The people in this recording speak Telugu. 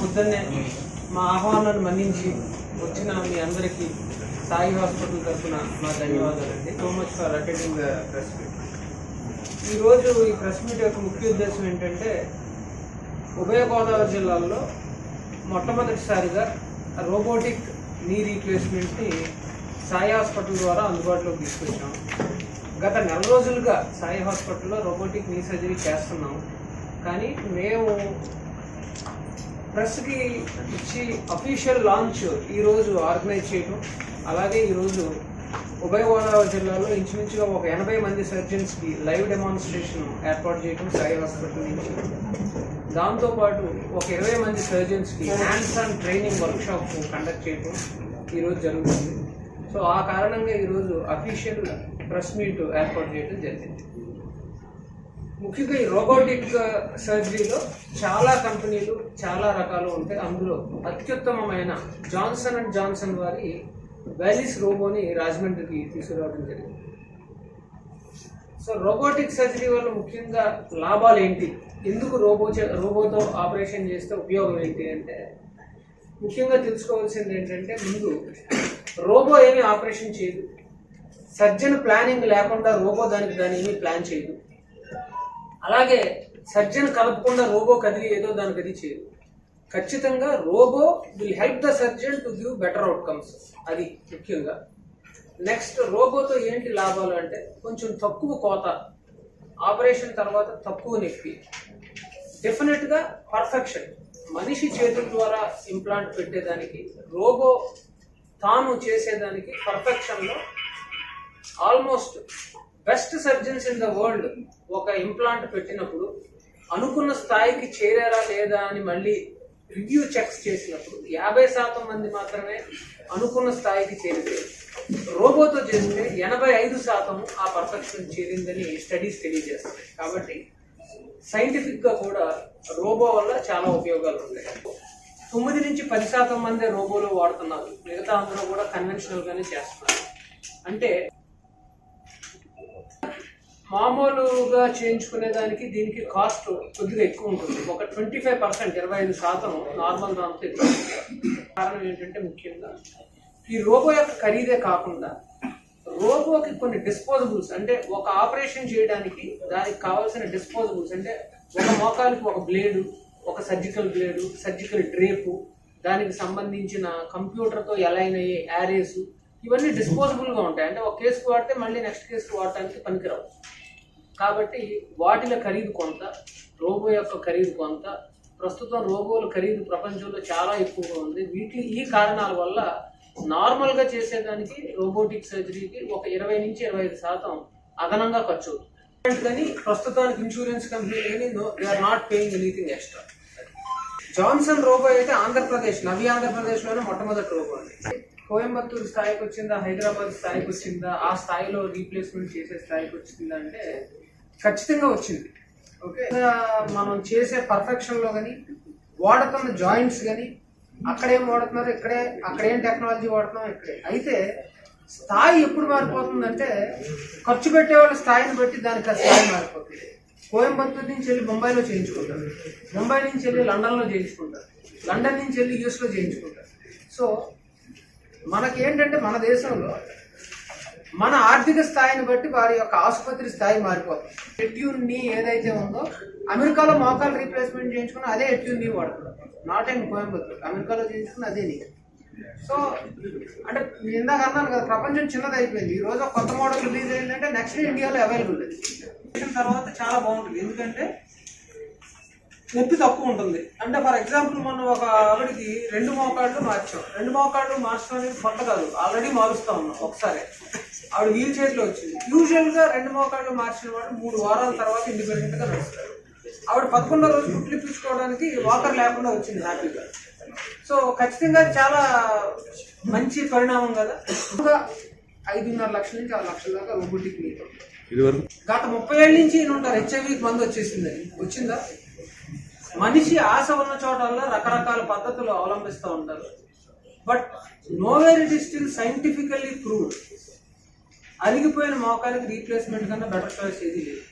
పొద్దున్నే మా ఆహ్వానాన్ని మన్నించి వచ్చిన మీ అందరికీ సాయి హాస్పిటల్ తరఫున మా ధన్యవాదాలండి so much for attending the press meet. ఈరోజు ఈ ప్రెస్ మీట్ యొక్క ముఖ్య ఉద్దేశం ఏంటంటే ఉభయ గోదావరి జిల్లాల్లో మొట్టమొదటిసారిగా రోబోటిక్ నీ రీప్లేస్మెంట్ని సాయి హాస్పిటల్ ద్వారా అందుబాటులోకి తీసుకొచ్చాం. గత నెల రోజులుగా సాయి హాస్పిటల్లో రోబోటిక్ నీ సర్జరీ చేస్తున్నాం. కానీ మేము ప్రెస్కి ఇచ్చి అఫీషియల్ లాంచ్ ఈరోజు ఆర్గనైజ్ చేయడం అలాగే ఈరోజు ఉభయ గోదావరి జిల్లాలో ఇంచుమించుగా ఒక ఎనభై మంది సర్జన్స్కి లైవ్ డెమాన్స్ట్రేషన్ ఏర్పాటు చేయడం సాయి హాస్పిటల్ నుంచి. దాంతోపాటు ఒక ఇరవై మంది సర్జన్స్కి hands on training workshop conduct చేయడం ఈరోజు జరుగుతుంది. సో ఆ కారణంగా ఈరోజు అఫీషియల్ ప్రెస్ మీట్ ఏర్పాటు చేయడం జరిగింది. ముఖ్యంగా ఈ రోబోటిక్ సర్జరీలో చాలా కంపెనీలు చాలా రకాలు ఉంటాయి. అందులో అత్యుత్తమమైన జాన్సన్ అండ్ జాన్సన్ వారి వ్యాలీస్ రోబోని రాజమండ్రికి తీసుకురావడం జరిగింది. సో రోబోటిక్ సర్జరీ వల్ల ముఖ్యంగా లాభాలు ఏంటి? ఎందుకు రోబో రోబోతో ఆపరేషన్ చేస్తే ఉపయోగం ఏంటి అంటే ముఖ్యంగా తెలుసుకోవాల్సింది ఏంటంటే ముందు రోబో ఏమీ ఆపరేషన్ చేయదు. సర్జన్ ప్లానింగ్ లేకుండా రోబో దానికి దాని ఏమీ ప్లాన్ చేయదు. అలాగే సర్జన్ కలపకుండా రోబో కదిలి ఏదో దానికి అది చేయదు. ఖచ్చితంగా robo will help the surgeon to give better outcomes అది ముఖ్యంగా. నెక్స్ట్ రోబోతో ఏంటి లాభాలు అంటే కొంచెం తక్కువ కోత ఆపరేషన్ తర్వాత తక్కువ నొప్పి. డెఫినెట్గా పర్ఫెక్షన్ మనిషి చేతుల ద్వారా ఇంప్లాంట్ పెట్టేదానికి రోబో తాను చేసేదానికి పర్ఫెక్షన్లో almost best surgeons in the world ఒక ఇంప్లాంట్ పెట్టినప్పుడు అనుకున్న స్థాయికి చేరారా లేదా అని మళ్ళీ రివ్యూ చెక్స్ చేసినప్పుడు యాభై శాతం మంది మాత్రమే అనుకున్న స్థాయికి చేరితే రోబోతో చేస్తే ఎనభై ఐదు శాతం ఆ పర్ఫెక్షన్ చేరిందని స్టడీస్ తెలియజేస్తాయి. కాబట్టి సైంటిఫిక్గా కూడా రోబో వల్ల చాలా ఉపయోగాలు ఉన్నాయి తొమ్మిది నుంచి పది శాతం మంది రోబోలు వాడుతున్నారు. మిగతా అందరూ కూడా కన్వెన్షనల్గానే చేస్తున్నారు. అంటే మామూలుగా చేయించుకునే దానికి దీనికి కాస్ట్ కొద్దిగా ఎక్కువ ఉంటుంది. ఒక ట్వంటీ ఫైవ్ పర్సెంట్ ఇరవై ఐదు శాతం నార్మల్ దాంతో ఎక్కువ. కారణం ఏంటంటే ముఖ్యంగా ఈ రోబో యొక్క ఖరీదే కాకుండా రోబోకి కొన్ని డిస్పోజబుల్స్ అంటే ఒక ఆపరేషన్ చేయడానికి దానికి కావాల్సిన డిస్పోజబుల్స్ అంటే ఒక మోకాలికి ఒక బ్లేడు ఒక సర్జికల్ బ్లేడు సర్జికల్ డ్రేపు దానికి సంబంధించిన కంప్యూటర్తో ఎలైన్ అయ్యే యారేసు ఇవన్నీ డిస్పోజబుల్గా ఉంటాయి. అంటే ఒక కేసుకు వాడితే మళ్ళీ నెక్స్ట్ కేసుకు వాడటానికి పనికిరావు. కాబట్టి వాటిల ఖరీదు కొంత రోబో యొక్క ఖరీదు కొంత. ప్రస్తుతం రోబోల ఖరీదు ప్రపంచంలో చాలా ఎక్కువగా ఉంది. వీటి ఈ కారణాల వల్ల నార్మల్గా చేసేదానికి రోబోటిక్ సర్జరీకి ఒక ఇరవై నుంచి ఇరవై ఐదు శాతం అదనంగా ఖర్చు అవుతుంది. కానీ ప్రస్తుతానికి insurance company they are not paying anything extra. Johnson robo అయితే ఆంధ్రప్రదేశ్ నవి ఆంధ్రప్రదేశ్లోనే మొట్టమొదటి రోబో అండి. కోయంబత్తూరు స్థాయికి వచ్చిందా హైదరాబాద్ స్థాయికి వచ్చిందా? ఆ స్థాయిలో రీప్లేస్మెంట్ చేసే స్థాయికి వచ్చిందా అంటే ఖచ్చితంగా వచ్చింది. ఓకే. మనం చేసే పర్ఫెక్షన్లో కానీ వాడుతున్న జాయింట్స్ కానీ అక్కడేం వాడుతున్నారు ఇక్కడే అక్కడేం టెక్నాలజీ వాడుతున్నాం ఇక్కడే. అయితే స్థాయి ఎప్పుడు మారిపోతుందంటే ఖర్చు పెట్టే వాళ్ళ స్థాయిని బట్టి దానికి ఆ స్థాయి మారిపోతుంది. కోయంబత్తూరు నుంచి వెళ్ళి ముంబైలో చేయించుకుంటారు. ముంబై నుంచి వెళ్ళి లండన్లో చేయించుకుంటారు. లండన్ నుంచి వెళ్ళి యూఎస్లో చేయించుకుంటారు. సో మనకి ఏంటంటే మన దేశంలో మన ఆర్థిక స్థాయిని బట్టి వారి యొక్క ఆసుపత్రి స్థాయి మారిపోతుంది. ఎట్యూన్ నీ ఏదైతే ఉందో అమెరికాలో మోకాలు రీప్లేస్మెంట్ చేయించుకుని అదే ఎట్యూన్ నీ వాడుతున్నారు. Not and Coimbatore. అమెరికాలో చేయించుకుని అదే నీ. సో అంటే ఇందాక అన్నాను కదా ప్రపంచం చిన్నది అయిపోయింది ఈ రోజు కొత్త మోడల్ రిలీజ్ అయిందంటే నెక్స్ట్ ఇండియాలో అవైలబుల్ తర్వాత చాలా బాగుంటుంది. ఎందుకంటే నొప్పి తక్కువ ఉంటుంది. అంటే ఫర్ ఎగ్జాంపుల్ మనం ఒక ఆవిడకి రెండు మోకాళ్ళు మార్చాం. రెండు మోకాళ్ళు మార్చడం అనేది కొత్త కాదు. ఆల్రెడీ మారుస్తా ఉన్నాం ఒకసారి. ఆవిడ వీల్ చైర్లో వచ్చింది. యూజువల్గా రెండు మోకాళ్ళు మార్చిన వాడు మూడు వారాల తర్వాత ఇండిపెండెంట్గా నడుస్తాడు. ఆవిడ పదకొండో రోజు కుట్లు ఇప్పించుకోవడానికి వాకర్ లేకుండా వచ్చింది హ్యాపీగా సో ఖచ్చితంగా చాలా మంచి పరిణామం కదా. ఐదున్నర లక్షల నుంచి ఆరు లక్షల దాకా రోబోటిక్ ఇదివరకు గత ముప్పై ఏళ్ళ నుంచి ఉంటారు. హెచ్ఐవికి మందు వచ్చేసింది వచ్చిందా? మనిషి ఆశ ఉన్న చోటల్లో రకరకాల పద్ధతులు అవలంబిస్తూ ఉంటారు. But nowhere it is still scientifically proved అరిగిపోయిన మోకాలకి రీప్లేస్మెంట్ కన్నా బెటర్ చాయిస్ ఏది లేదు.